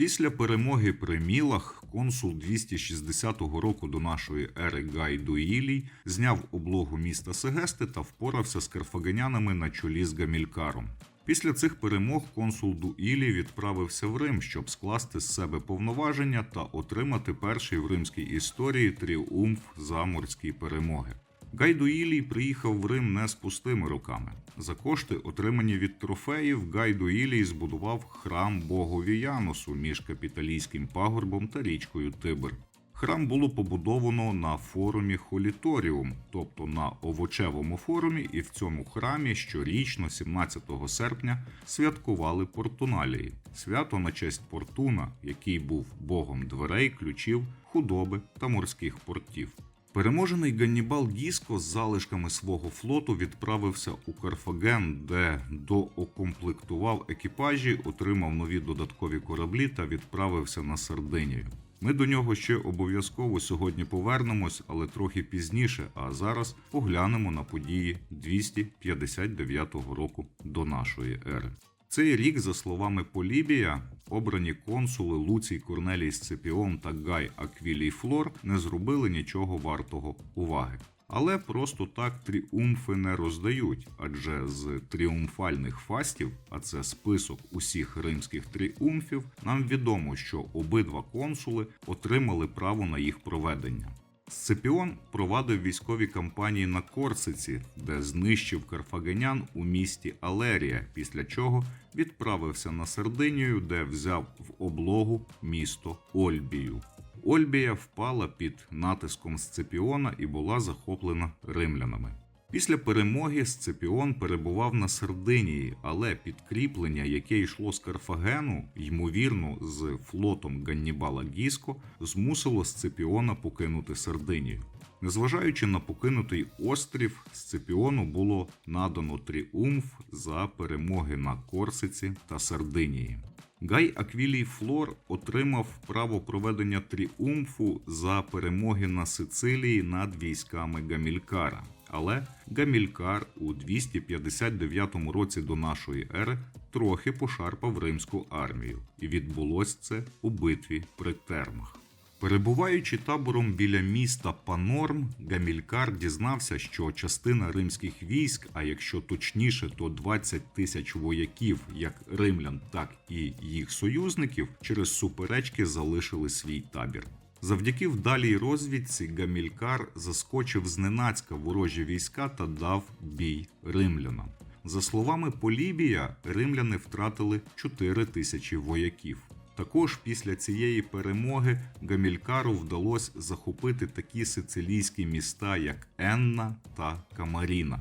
Після перемоги при Мілах консул 260 року до нашої ери Гай Дуїлій зняв облогу міста Сегести та впорався з карфагенянами на чолі з Гамількаром. Після цих перемог консул Дуїлій відправився в Рим, щоб скласти з себе повноваження та отримати перший в римській історії тріумф заморські перемоги. Гай Дуїлій приїхав в Рим не з пустими руками. За кошти, отримані від трофеїв, Гай Дуїлій збудував храм богові Яносу між капіталійським пагорбом та річкою Тибр. Храм було побудовано на форумі Холіторіум, тобто на овочевому форумі, і в цьому храмі щорічно, 17 серпня, святкували Портуналії, свято на честь Портуна, який був богом дверей, ключів, худоби та морських портів. Переможений Ганнібал Гіско з залишками свого флоту відправився у Карфаген, де доокомплектував екіпажі, отримав нові додаткові кораблі та відправився на Сардинію. Ми до нього ще обов'язково сьогодні повернемось, але трохи пізніше. А зараз поглянемо на події 259 року до нашої ери. Цей рік, за словами Полібія, обрані консули Луцій Корнелій Сципіон та Гай Аквілій Флор не зробили нічого вартого уваги. Але просто так тріумфи не роздають, адже з тріумфальних фастів, а це список усіх римських тріумфів, нам відомо, що обидва консули отримали право на їх проведення. Сципіон провадив військові кампанії на Корсиці, де знищив карфагенян у місті Алерія, після чого відправився на Сардинію, де взяв в облогу місто Ольбію. Ольбія впала під натиском Сципіона і була захоплена римлянами. Після перемоги Сципіон перебував на Сардинії, але підкріплення, яке йшло з Карфагену, ймовірно, з флотом Ганнібала Гіско, змусило Сципіона покинути Сардинію. Незважаючи на покинутий острів, Сципіону було надано тріумф за перемоги на Корсиці та Сардинії. Гай Аквілій Флор отримав право проведення тріумфу за перемоги на Сицилії над військами Гамількара. Але Гамількар у 259 році до нашої ери трохи пошарпав римську армію, і відбулось це у битві при термах. Перебуваючи табором біля міста Панорм, Гамількар дізнався, що частина римських військ, а якщо точніше, то 20 тисяч вояків, як римлян, так і їх союзників, через суперечки залишили свій табір. Завдяки вдалій розвідці Гамількар заскочив зненацька ворожі війська та дав бій римлянам. За словами Полібія, римляни втратили 4 тисячі вояків. Також після цієї перемоги Гамількару вдалося захопити такі сицилійські міста, як Енна та Камаріна.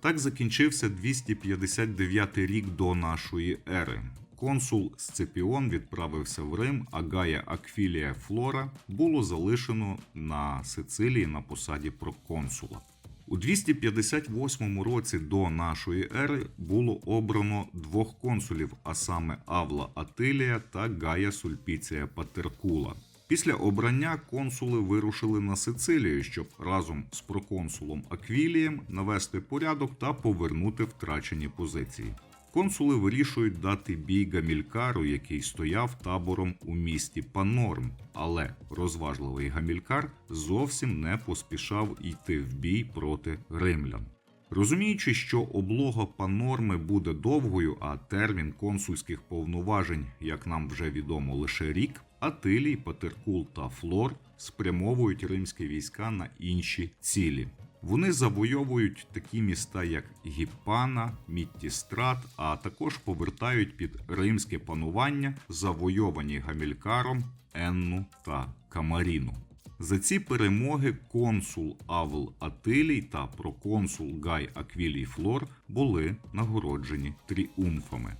Так закінчився 259 рік до нашої ери. Консул Сципіон відправився в Рим, а Гая Аквілія Флора було залишено на Сицилії на посаді проконсула. У 258 році до нашої ери було обрано двох консулів, а саме Авла Атилія та Гая Сульпіція Патеркула. Після обрання консули вирушили на Сицилію, щоб разом з проконсулом Аквілієм навести порядок та повернути втрачені позиції. Консули вирішують дати бій Гамількару, який стояв табором у місті Панорм, але розважливий Гамількар зовсім не поспішав йти в бій проти римлян. Розуміючи, що облога панорми буде довгою, а термін консульських повноважень, як нам вже відомо, лише рік, Атилій, Патеркул та Флор спрямовують римські війська на інші цілі. Вони завойовують такі міста, як Гіппана, Міттістрат, а також повертають під римське панування завойовані Гамількаром, Енну та Камаріну. За ці перемоги консул Авл Атилій та проконсул Гай Аквілій Флор були нагороджені тріумфами.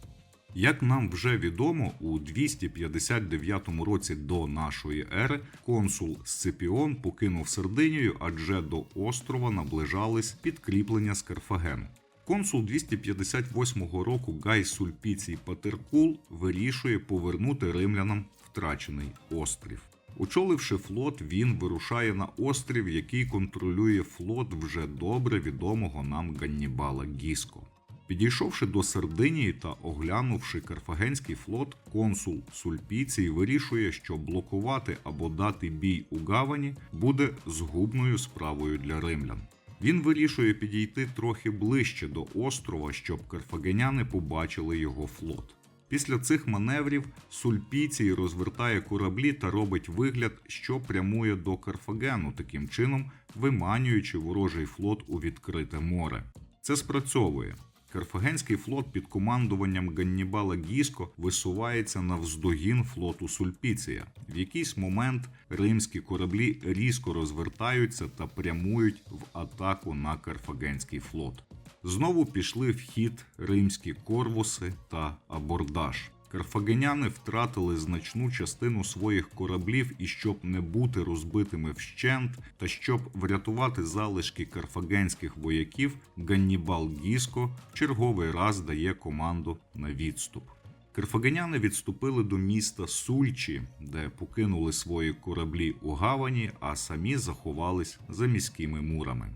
Як нам вже відомо, у 259 році до нашої ери консул Сципіон покинув Сардинію, адже до острова наближались підкріплення з Карфагену. Консул 258 року Гай Сульпіцій Патеркул вирішує повернути римлянам втрачений острів. Очоливши флот, він вирушає на острів, який контролює флот вже добре відомого нам Ганнібала Гіско. Підійшовши до Сардинії та оглянувши карфагенський флот, консул Сульпіцій вирішує, що блокувати або дати бій у гавані буде згубною справою для римлян. Він вирішує підійти трохи ближче до острова, щоб карфагеняни побачили його флот. Після цих маневрів Сульпіцій розвертає кораблі та робить вигляд, що прямує до Карфагену, таким чином виманюючи ворожий флот у відкрите море. Це спрацьовує. Карфагенський флот під командуванням Ганнібала Гіско висувається навздогін флоту Сульпіція. В якийсь момент римські кораблі різко розвертаються та прямують в атаку на карфагенський флот. Знову пішли в хід римські корвуси та абордаж. Карфагеняни втратили значну частину своїх кораблів, і щоб не бути розбитими вщент, та щоб врятувати залишки карфагенських вояків, Ганнібал Гіско черговий раз дає команду на відступ. Карфагеняни відступили до міста Сульчі, де покинули свої кораблі у гавані, а самі заховались за міськими мурами.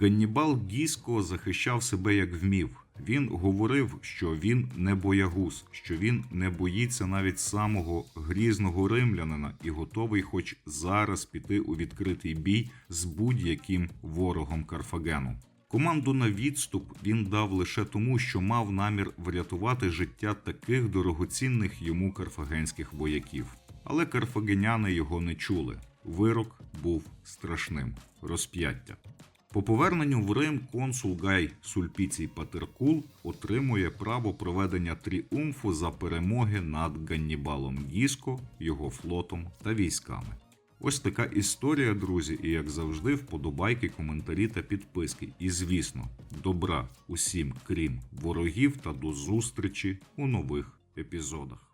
Ганнібал Гіско захищав себе як вмів. Він говорив, що він не боягуз, що він не боїться навіть самого грізного римлянина і готовий, хоч зараз піти у відкритий бій з будь-яким ворогом Карфагену. Команду на відступ він дав лише тому, що мав намір врятувати життя таких дорогоцінних йому карфагенських вояків. Але карфагеняни його не чули. Вирок був страшним розп'яття. По поверненню в Рим консул Гай Сульпіцій Патеркул отримує право проведення тріумфу за перемоги над Ганнібалом Гіско, його флотом та військами. Ось така історія, друзі, і як завжди, вподобайки, коментарі та підписки. І звісно, добра усім, крім ворогів, та до зустрічі у нових епізодах.